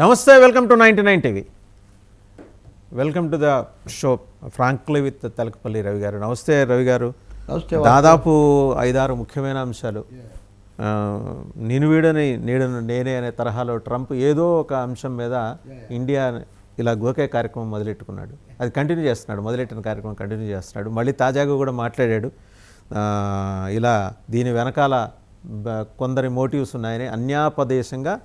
నమస్తే welcome to ninety nine TV. Welcome to the show frankly with Talakapalli Ravi గారు. నమస్తే రవి గారు. నమస్తే దాదాపు ఐదారు ముఖ్యమైన అంశాలు. నేను వీడని నీడను నేనే అనే తరహాలో ట్రంప్ ఏదో ఒక అంశం మీద ఇండియా ఇలా గోకే కార్యక్రమం మొదలెట్టుకున్నాడు. అది కంటిన్యూ చేస్తున్నాడు మొదలెట్టిన కార్యక్రమం కంటిన్యూ చేస్తున్నాడు. మళ్ళీ తాజాగా కూడా మాట్లాడాడు. ఇలా దీని వెనకాల కొందరి మోటివ్స్ ఉన్నాయని అన్యాపదేశంగా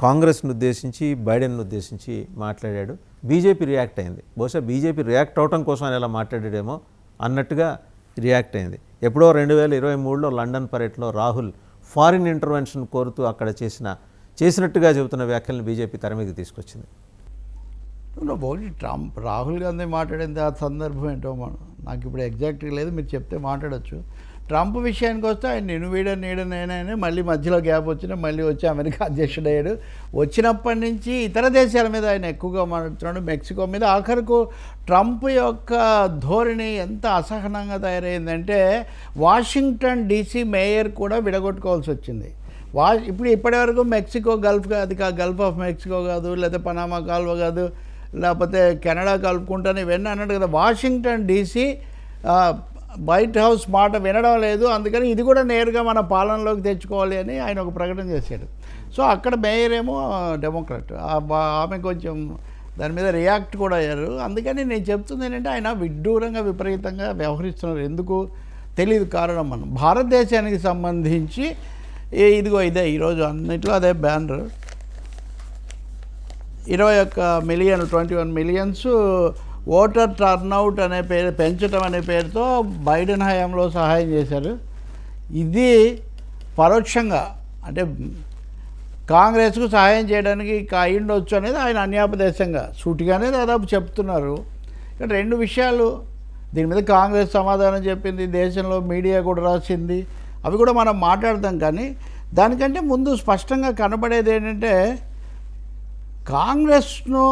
కాంగ్రెస్ను ఉద్దేశించి బైడెన్ను ఉద్దేశించి మాట్లాడాడు. బీజేపీ రియాక్ట్ అయింది. బహుశా బీజేపీ రియాక్ట్ అవటం కోసం ఆయన ఇలా మాట్లాడాడేమో అన్నట్టుగా రియాక్ట్ అయింది. ఎప్పుడో రెండు వేల ఇరవై మూడులో లండన్ పర్యటనలో రాహుల్ ఫారిన్ ఇంటర్వెన్షన్ కోరుతూ అక్కడ చేసిన చేసినట్టుగా చెబుతున్న వ్యాఖ్యలను బీజేపీ తెర మీదకి తీసుకొచ్చింది. ఒకటి ట్రంప్ రాహుల్ గాంధీ మాట్లాడింది ఆ సందర్భం ఏంటో మనం నాకు ఇప్పుడు ఎగ్జాక్ట్గా లేదు. మీరు చెప్తే మాట్లాడొచ్చు. ట్రంప్ విషయానికి వస్తే ఆయన నేను వీడని నీడనైనా మళ్ళీ మధ్యలో గ్యాప్ వచ్చినా మళ్ళీ వచ్చి అమెరికా అధ్యక్షుడు అయ్యాడు. వచ్చినప్పటి నుంచి ఇతర దేశాల మీద ఆయన ఎక్కువగా మాట్లాడుతున్నాడు. మెక్సికో మీద ఆఖరకు ట్రంప్ యొక్క ధోరణి ఎంత అసహనంగా తయారైందంటే వాషింగ్టన్ డీసీ మేయర్ కూడా విడగొట్టుకోవాల్సి వచ్చింది. వా ఇప్పుడు ఇప్పటివరకు మెక్సికో గల్ఫ్ అది కా గల్ఫ్ ఆఫ్ మెక్సికో కాదు లేకపోతే పనామా కాల్వ కాదు లేకపోతే కెనడా కలుపుకుంటాను ఇవన్నీ అన్నాడు కదా. వాషింగ్టన్ డీసీ వైట్ హౌస్ మాట వినడం లేదు. అందుకని ఇది కూడా నేరుగా మన పాలనలోకి తెచ్చుకోవాలి అని ఆయన ఒక ప్రకటన చేశాడు. సో అక్కడ మేయర్ ఏమో డెమోక్రాట్. ఆమె కొంచెం దాని మీద రియాక్ట్ కూడా అయ్యారు. అందుకని నేను చెప్తుంది ఏంటంటే ఆయన విడ్డూరంగా విపరీతంగా వ్యవహరిస్తున్నారు. ఎందుకు? తెలియదు కారణం మనం భారతదేశానికి సంబంధించి ఏ ఇదిగో ఇదే ఈరోజు అన్నిట్లో అదే బ్యానర్. ఇరవై ఒక్క million twenty one millions voter turnout అనే పేరు పెంచడం అనే పేరుతో బైడెన్ హయాంలో సహాయం చేశారు. ఇది పరోక్షంగా అంటే కాంగ్రెస్కు సహాయం చేయడానికి అయ్యుండొచ్చు అనేది ఆయన అన్యాపదేశంగా సూటిగానే దాదాపు చెప్తున్నారు. ఇక్కడ రెండు విషయాలు దీని మీద కాంగ్రెస్ సమాధానం చెప్పింది దేశంలో మీడియా కూడా రాసింది అవి కూడా మనం మాట్లాడతాం కానీ దానికంటే ముందు స్పష్టంగా కనబడేది ఏంటంటే కాంగ్రెస్ను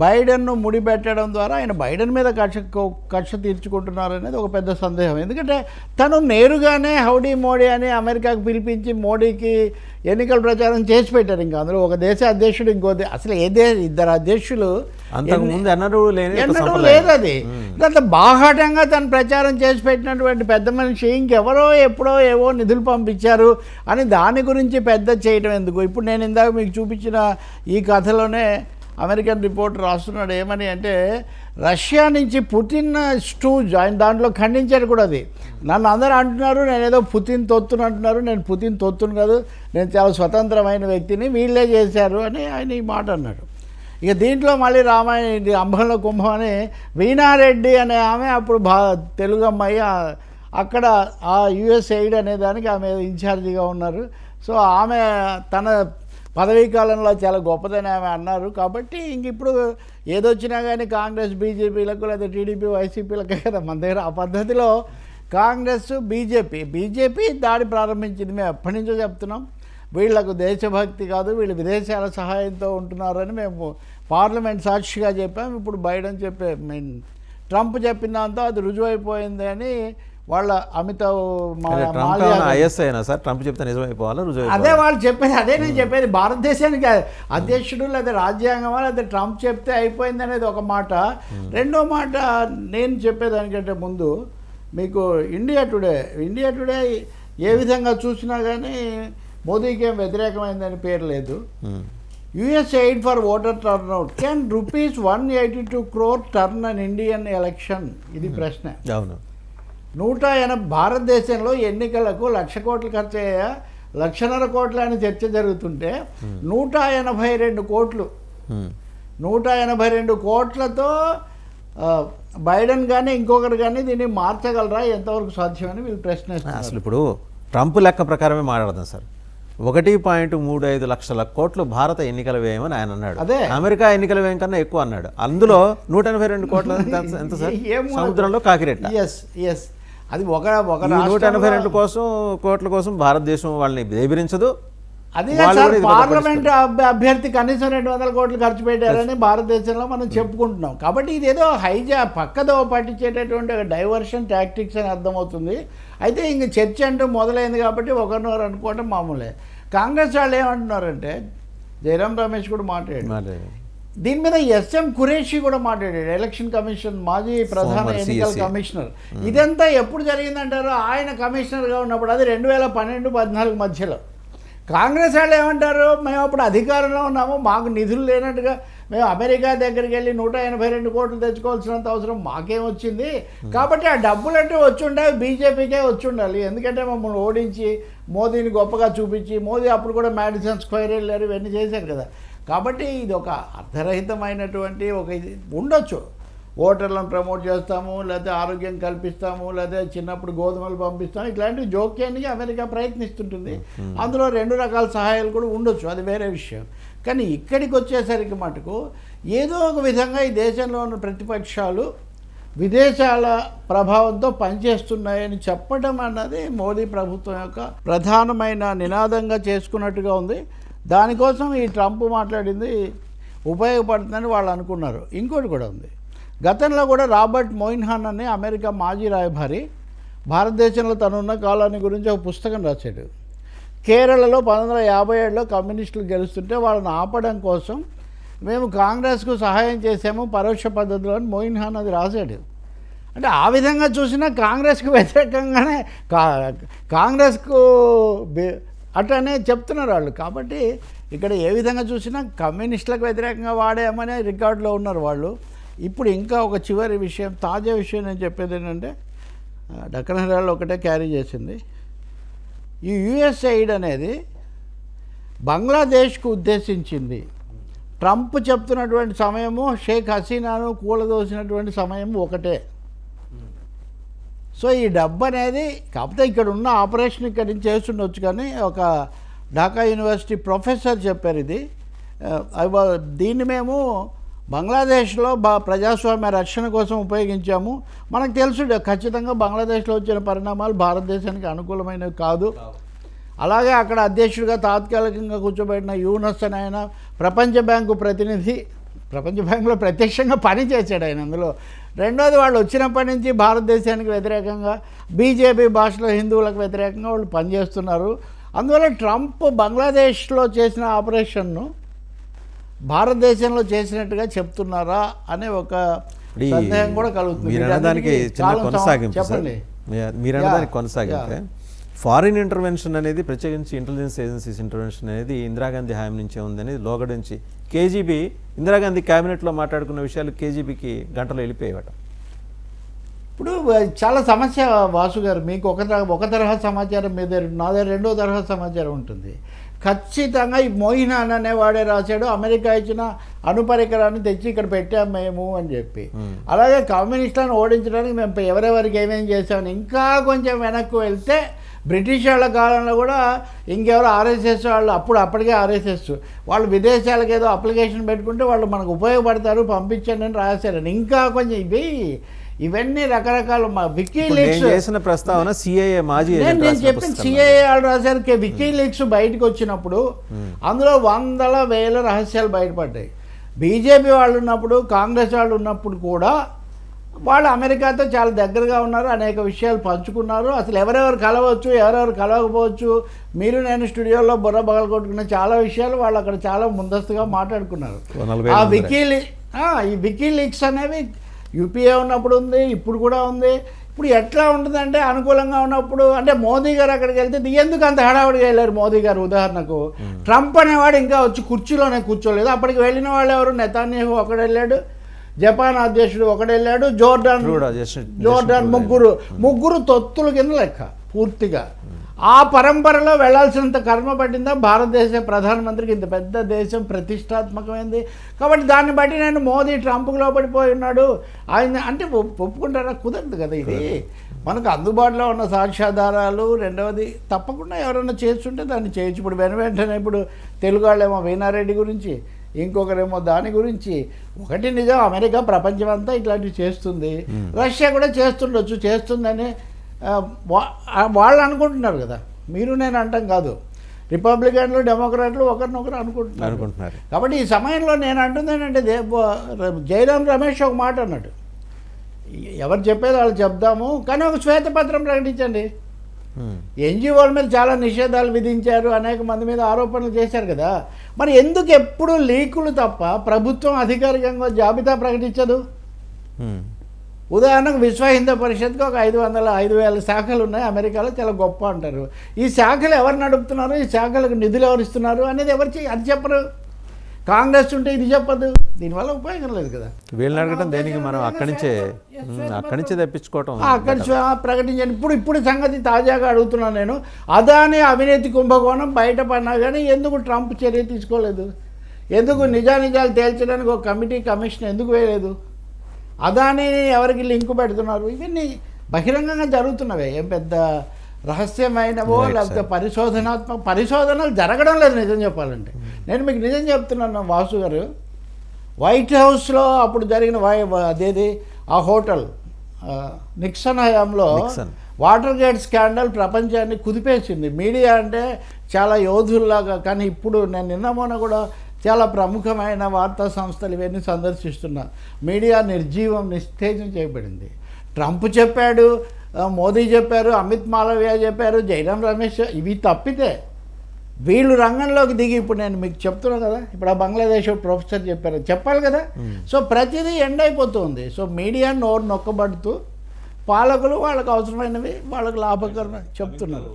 బైడెన్ను ముడిపెట్టడం ద్వారా ఆయన బైడెన్ మీద కక్ష కక్ష తీర్చుకుంటున్నారు అనేది ఒక పెద్ద సందేహం. ఎందుకంటే తను నేరుగానే హౌడీ మోడీ అని అమెరికాకు పిలిపించి మోడీకి ఎన్నికల ప్రచారం చేసి పెట్టారు ఇంకా. అందులో ఒక దేశ అధ్యక్షుడు ఇంకో అసలు ఏ దే ఇద్దరు అధ్యక్షులు అంతకు ముందు ఎన్నడూ. లేదు అది. అంత బాహాటంగా తను ప్రచారం చేసి పెట్టినటువంటి పెద్ద మనిషి ఇంకెవరో ఎప్పుడో ఏవో నిధులు పంపించారు అని దాని గురించి పెద్ద చేయటం ఎందుకు? ఇప్పుడు నేను ఇందాక మీకు చూపించిన ఈ కథలోనే అమెరికన్ రిపోర్ట్ రాస్తున్నాడు ఏమని అంటే రష్యా నుంచి పుతిన్ స్టూ ఆయన దాంట్లో ఖండించాడు కూడా అది. నన్ను అందరూ అంటున్నారు నేను ఏదో పుతిన్ తొత్తును అంటున్నారు నేను పుతిన్ తొత్తును కాదు నేను చాలా స్వతంత్రమైన వ్యక్తిని వీళ్ళే చేశారు అని ఆయన ఈ మాట అన్నాడు. ఇక దీంట్లో మళ్ళీ రామాయణ ఇది అంబంలో కుంభం అని వీణారెడ్డి అనే ఆమె అప్పుడు భా తెలుగు అమ్మాయి అక్కడ ఆ యుఎస్ ఎయిడ్ అనే దానికి ఆమె ఇన్ఛార్జిగా ఉన్నారు. సో ఆమె తన పదవీ కాలంలో చాలా గొప్పదని ఆమె అన్నారు. కాబట్టి ఇంక ఇప్పుడు ఏదొచ్చినా కానీ కాంగ్రెస్ బీజేపీలకు లేదా టీడీపీ వైసీపీలకు కదా మన దగ్గర ఆ పద్ధతిలో కాంగ్రెస్ బీజేపీ. బీజేపీ దాడి ప్రారంభించింది. మేము ఎప్పటి నుంచో చెప్తున్నాం. వీళ్ళకు దేశభక్తి కాదు వీళ్ళు విదేశాల సహాయంతో ఉంటున్నారని మేము పార్లమెంట్ సాక్షిగా చెప్పాం. ఇప్పుడు బైడెన్ చెప్పే మీన్ ట్రంప్ చెప్పిన దాంతో అది రుజువైపోయింది అని వాళ్ళ అమితాబ్ ట్రంప్ మాల్యా ఏమైనా గారు- ఐఎస్ అయినా సార్? ట్రంప్ చెప్తే నిజమైపోవాలా రుజువు అదే వాళ్ళు చెప్పేది అదే నేను చెప్పేది. భారతదేశానికి అధ్యక్షుడు లేదా రాజ్యాంగమా లేదా ట్రంప్ చెప్తే అయిపోయింది అనేది ఒక మాట. రెండో మాట నేను చెప్పేదానికంటే ముందు మీకు ఇండియా టుడే ఇండియా టుడే ఏ విధంగా చూసినా కానీ మోదీకి ఏం వ్యతిరేకమైందని పేరు లేదు. US aid for voter turnout. Can rupees one eighty two crore turn an Indian election? ఇది ప్రశ్న. అవును. నూట ఎనభై భారతదేశంలో ఎన్నికలకు లక్ష కోట్లు ఖర్చు అయ్యా లక్షన్నర కోట్ల అని చర్చ జరుగుతుంటే నూట ఎనభై రెండు కోట్లు. Hmm. నూట ఎనభై రెండు కోట్లతో బైడెన్ కానీ ఇంకొకరు కానీ దీన్ని మార్చగలరా? ఎంతవరకు సాధ్యమని వీళ్ళు ప్రశ్నిస్తున్నారు. అసలు ఇప్పుడు ట్రంప్ లెక్క ప్రకారమే మాట్లాడదాం సార్. ఒకటి పాయింట్ మూడు ఐదు లక్షల కోట్లు భారత ఎన్నికల వ్యయం అని ఆయన అన్నాడు. అదే. అమెరికా ఎన్నికల వ్యయం కన్నా ఎక్కువ అన్నాడు. అందులో నూట ఎనభై రెండు కోట్ల ఎంత- సార్. సముద్రంలో కాకిరెట్ట. ఎస్ ఎస్ అది ఒక ఒక నూట ఎనభై రెండు కోసం కోట్ల కోసం భారతదేశం వాళ్ళని బెదిరించదు. అదే పార్లమెంట్ అభ్య- అభ్యర్థి కనీసం రెండు వందల కోట్లు ఖర్చు పెట్టారని భారతదేశంలో మనం చెప్పుకుంటున్నాం. కాబట్టి ఇదేదో హైజా పక్కదో పట్టించేటటువంటి ఒక డైవర్షన్ టాక్టిక్స్ అని అర్థమవుతుంది. అయితే ఇంక చర్చ అంటూ మొదలైంది కాబట్టి ఒకరినొకరు అనుకోవటం మామూలే. కాంగ్రెస్ వాళ్ళు ఏమంటున్నారంటే జయరాం రమేష్ కూడా మాట్లాడాడు. మరి దీని మీద ఎస్ఎం కురేషి కూడా మాట్లాడాడు. ఎలక్షన్ కమిషన్ మాజీ ప్రధాన ఎన్నికల. కమిషనర్. ఇదంతా ఎప్పుడు జరిగిందంటారు? ఆయన కమిషనర్గా ఉన్నప్పుడు అది రెండు వేల పన్నెండు పద్నాలుగు మధ్యలో. కాంగ్రెస్ వాళ్ళు ఏమంటారు? మేము అప్పుడు అధికారంలో ఉన్నాము మాకు నిధులు లేనట్టుగా మేము అమెరికా దగ్గరికి వెళ్ళి నూట ఎనభై రెండు కోట్లు తెచ్చుకోవాల్సినంత అవసరం మాకేం వచ్చింది? కాబట్టి ఆ డబ్బులు అంటే వచ్చి ఉండాలి బీజేపీకే వచ్చి ఉండాలి. ఎందుకంటే మమ్మల్ని ఓడించి మోదీని గొప్పగా చూపించి మోదీ అప్పుడు కూడా మ్యాడిసన్ స్క్వేర్ వెళ్ళారు ఇవన్నీ చేశారు కదా. కాబట్టి ఇది ఒక అర్ధరహితమైనటువంటి ఒక ఇది ఉండొచ్చు. ఓటర్లను ప్రమోట్ చేస్తాము లేకపోతే ఆరోగ్యం కల్పిస్తాము లేకపోతే చిన్నప్పుడు గోధుమలు పంపిస్తాము ఇట్లాంటివి జోక్యానికి అమెరికా ప్రయత్నిస్తుంటుంది. అందులో రెండు రకాల సహాయాలు కూడా ఉండొచ్చు అది వేరే విషయం. కానీ ఇక్కడికి వచ్చేసరికి మటుకు ఏదో ఒక విధంగా ఈ దేశంలో ఉన్న ప్రతిపక్షాలు విదేశాల ప్రభావంతో పనిచేస్తున్నాయని చెప్పడం అన్నది మోదీ ప్రభుత్వం యొక్క ప్రధానమైన నినాదంగా చేసుకున్నట్టుగా ఉంది. దానికోసం ఈ ట్రంప్ మాట్లాడింది ఉపయోగపడుతుందని వాళ్ళు అనుకున్నారు. ఇంకోటి కూడా ఉంది. గతంలో కూడా రాబర్ట్ మోయిన్హాన్ అనే అమెరికా మాజీ రాయభారి భారతదేశంలో తనున్న కాలాన్ని గురించి ఒక పుస్తకం రాశాడు. కేరళలో పంతొమ్మిది వందల యాభై ఏడులో కమ్యూనిస్టులు గెలుస్తుంటే వాళ్ళని ఆపడం కోసం మేము కాంగ్రెస్కు సహాయం చేసాము పరోక్ష పద్ధతిలో అని మోయిన్హాన్ అది రాశాడు. అంటే ఆ విధంగా చూసినా కాంగ్రెస్కు వ్యతిరేకంగానే కా కాంగ్రెస్కు అట్లనే చెప్తున్నారు వాళ్ళు. కాబట్టి ఇక్కడ ఏ విధంగా చూసినా కమ్యూనిస్టులకు వ్యతిరేకంగా వాడామనే రికార్డులో ఉన్నారు వాళ్ళు. ఇప్పుడు ఇంకా ఒక చివరి విషయం తాజా విషయం నేను చెప్పేది ఏంటంటే డక్కన డక్కన్ ఒకటే క్యారీ చేసింది. ఈ యుఎస్ఐడ్ అనేది బంగ్లాదేశ్కు ఉద్దేశించింది. ట్రంప్ చెప్తున్నటువంటి సమయము షేక్ హసీనాను కూలదోసినటువంటి సమయం ఒకటే. సో ఈ డబ్బు అనేది కాకపోతే ఇక్కడ ఉన్న ఆపరేషన్ ఇక్కడ నుంచి చేస్తుండొచ్చు కానీ ఒక ఢాకా యూనివర్సిటీ ప్రొఫెసర్ చెప్పారు ఇది. దీన్ని మేము బంగ్లాదేశ్లో బా ప్రజాస్వామ్య రక్షణ కోసం ఉపయోగించాము. మనకు తెలుసు ఖచ్చితంగా బంగ్లాదేశ్లో వచ్చిన పరిణామాలు భారతదేశానికి అనుకూలమైనవి కాదు. అలాగే అక్కడ అధ్యక్షుడిగా తాత్కాలికంగా కూర్చోబెట్టిన యూనస్ అని ఆయన ప్రపంచ బ్యాంకు ప్రతినిధి ప్రపంచ బ్యాంకులో ప్రత్యక్షంగా పని చేశాడు ఆయన అందులో. రెండోది వాళ్ళు వచ్చినప్పటి నుంచి భారతదేశానికి వ్యతిరేకంగా బీజేపీ భాషలో హిందువులకు వ్యతిరేకంగా వాళ్ళు పనిచేస్తున్నారు. అందువల్ల ట్రంప్ బంగ్లాదేశ్లో చేసిన ఆపరేషన్ను భారతదేశంలో చేసినట్టుగా చెప్తున్నారా అనే ఒక సందేహం కూడా కలుగుతుంది. మీరు చెప్పండి. యా, కొనసాగింపే. ఫారిన్ ఇంటర్వెన్షన్ అనేది ప్రత్యేకించి ఇంటెలిజెన్స్ ఏజెన్సీస్ ఇంటర్వెన్షన్ అనేది ఇందిరాగాంధీ హాయం నుంచే ఉందని లోగడ నుంచి కేజీబీ ఇందిరాగాంధీ క్యాబినెట్లో మాట్లాడుకున్న విషయాలు కేజీబీకి గంటలో వెళ్ళిపోయేవట. ఇప్పుడు చాలా సమస్య వాసు గారు మీకు ఒక తర- ఒక తరహా సమాచారం మీ దగ్గర నా దగ్గర రెండో తరహా సమాచారం ఉంటుంది. ఖచ్చితంగా ఈ మోయినాన్ అనేవాడే రాశాడు అమెరికా ఇచ్చిన అణుపరికరాన్ని తెచ్చి ఇక్కడ పెట్టాం మేము అని చెప్పి. అలాగే కమ్యూనిస్టులను ఓడించడానికి మేము ఎవరెవరికి ఏమేం చేసామని ఇంకా కొంచెం వెనక్కి వెళ్తే బ్రిటిష్ వాళ్ళ కాలంలో కూడా ఇంకెవరు ఆర్ఎస్ఎస్ వాళ్ళు అప్పుడు అప్పటికే ఆర్ఎస్ఎస్. వాళ్ళు విదేశాలకు ఏదో అప్లికేషన్ పెట్టుకుంటే వాళ్ళు మనకు ఉపయోగపడతారు పంపించండి అని రాశారని ఇంకా కొంచెం ఇవి ఇవన్నీ రకరకాల మా వికీ ఇప్పుడు లీక్స్ నేను చేసిన ప్రస్తావన సిఐఏ మాజీ నేను చెప్పిన సిఐఏ వాళ్ళు రాశారు. కే వికీ లీక్స్ బయటకు వచ్చినప్పుడు అందులో వందల వేల రహస్యాలు బయటపడ్డాయి. బీజేపీ వాళ్ళు ఉన్నప్పుడు కాంగ్రెస్ వాళ్ళు ఉన్నప్పుడు కూడా వాళ్ళు అమెరికాతో చాలా దగ్గరగా ఉన్నారు అనేక విషయాలు పంచుకున్నారు. అసలు ఎవరెవరు కలవచ్చు ఎవరెవరు కలవకపోవచ్చు మీరు నేను స్టూడియోలో బుర్ర బగలు కొట్టుకున్న చాలా విషయాలు వాళ్ళు అక్కడ చాలా ముందస్తుగా మాట్లాడుకున్నారు. ఆ వికీ ఈ వికీ లీక్స్ అనేవి యూపీఏ ఉన్నప్పుడు ఉంది ఇప్పుడు కూడా ఉంది. ఇప్పుడు ఎట్లా ఉంటుందంటే అనుకూలంగా ఉన్నప్పుడు అంటే మోదీ గారు అక్కడికి వెళ్తే ఎందుకు అంత హడావుడిగా వెళ్ళారు మోదీ గారు ఉదాహరణకు? ట్రంప్ అనేవాడు ఇంకా వచ్చి కుర్చీలోనే కూర్చోలేదు. అప్పటికి వెళ్ళిన వాళ్ళు ఎవరు? నెతాన్యాహు ఒకడు వెళ్ళాడు. జపాన్ అధ్యక్షుడు ఒకడు వెళ్ళాడు జోర్డాన్ జోర్డాన్ ముగ్గురు ముగ్గురు తొత్తుల కింద లెక్క పూర్తిగా. ఆ పరంపరలో వెళ్ళాల్సినంత కర్మ పట్టిందా? భారతదేశ ప్రధానమంత్రికి ఇంత పెద్ద దేశం ప్రతిష్టాత్మకమైంది. కాబట్టి దాన్ని బట్టి నేను మోదీ ట్రంప్కి లోపడిపోయి ఉన్నాడు. ఆయన అంటే ఒప్- ఒప్పుకుంటారా? కుదరదు కదా ఇది. మనకు అందుబాటులో ఉన్న సాక్ష్యాధారాలు రెండవది తప్పకుండా ఎవరైనా చేస్తుంటే దాన్ని చేయొచ్చు ఇప్పుడు వెన వెంటనే ఇప్పుడు తెలుగు వాళ్ళేమో వీణారెడ్డి గురించి ఇంకొకరేమో దాని గురించి ఒకటి నిజం అమెరికా ప్రపంచం అంతా ఇట్లాంటివి చేస్తుంది. రష్యా కూడా చేస్తుండొచ్చు చేస్తుందని వాళ్ళు అనుకుంటున్నారు కదా. మీరు నేను అంటాం కాదు. రిపబ్లికన్లు డెమోక్రాట్లు ఒకరినొకరు అనుకుంటున్నారు. అనుకుంటున్నారు. కాబట్టి ఈ సమయంలో నేను అంటుంది ఏంటంటే జయరాం రమేష్ ఒక మాట అన్నాడు. ఎవరు చెప్పేది వాళ్ళు చెప్దాము కానీ ఒక శ్వేతపత్రం ప్రకటించండి. ఎన్జిఓల మీద చాలా నిషేధాలు విధించారు అనేక మంది మీద ఆరోపణలు చేశారు కదా. మరి ఎందుకు ఎప్పుడు లీకులు తప్ప ప్రభుత్వం అధికారికంగా జాబితా ప్రకటించదు. ఉదాహరణకు విశ్వ హిందూ పరిషత్కి ఒక ఐదు వందల ఐదు వేల శాఖలు ఉన్నాయి అమెరికాలో చాలా గొప్ప అంటారు. ఈ శాఖలు ఎవరు నడుపుతున్నారు? ఈ శాఖలకు నిధులు ఎవరు ఇస్తున్నారు? అనేది ఎవరు అది చెప్పరు. కాంగ్రెస్ ఉంటే ఇది చెప్పదు. దీనివల్ల ఉపయోగం లేదు కదా. వీళ్ళని అడగటం దేనికి మనం? అక్కడి నుంచే అక్కడి నుంచే తెప్పించుకోవటం అక్కడ ప్రకటించండి. ఇప్పుడు ఇప్పుడు సంగతి తాజాగా అడుగుతున్నాను నేను. అదాని అవినీతి కుంభకోణం బయటపడినా కానీ ఎందుకు ట్రంప్ చర్య తీసుకోలేదు? ఎందుకు నిజానిజాలు తేల్చడానికి ఒక కమిటీ కమిషన్ ఎందుకు వేయలేదు? అదాని ఎవరికి లింకు పెడుతున్నారు? ఇవన్నీ బహిరంగంగా జరుగుతున్నవే. ఏం పెద్ద రహస్యమైనవో లేకపోతే. పరిశోధనాత్మక పరిశోధనలు జరగడం లేదు నిజం చెప్పాలంటే. నేను మీకు నిజం చెప్తున్నాను వాసు గారు. వైట్ హౌస్లో అప్పుడు జరిగిన వై అదేది? ఆ హోటల్ నిక్సన్ హయాంలో. వాటర్ గేట్ స్కాండల్ ప్రపంచాన్ని కుదిపేసింది. మీడియా అంటే చాలా యోధుల్లాగా కానీ ఇప్పుడు నేను నిన్న మొన్న కూడా చాలా ప్రముఖమైన వార్తా సంస్థలు ఇవన్నీ సందర్శిస్తున్నా. మీడియా నిర్జీవం నిస్తేజం చేయబడింది. ట్రంప్ చెప్పాడు మోదీ చెప్పారు అమిత్ మాలవ్య చెప్పారు జైరాం రమేష్ ఇవి తప్పితే వీళ్ళు రంగంలోకి దిగి ఇప్పుడు నేను మీకు చెప్తున్నా కదా ఇప్పుడు ఆ బంగ్లాదేశ్ ప్రొఫెసర్ చెప్పారు చెప్పాలి కదా. సో ప్రతిదీ ఎండ్ అయిపోతుంది. సో మీడియా నోరు నొక్కబడుతూ పాలకులు వాళ్ళకి అవసరమైనవి వాళ్ళకి లాభకరమైన చెప్తున్నారు.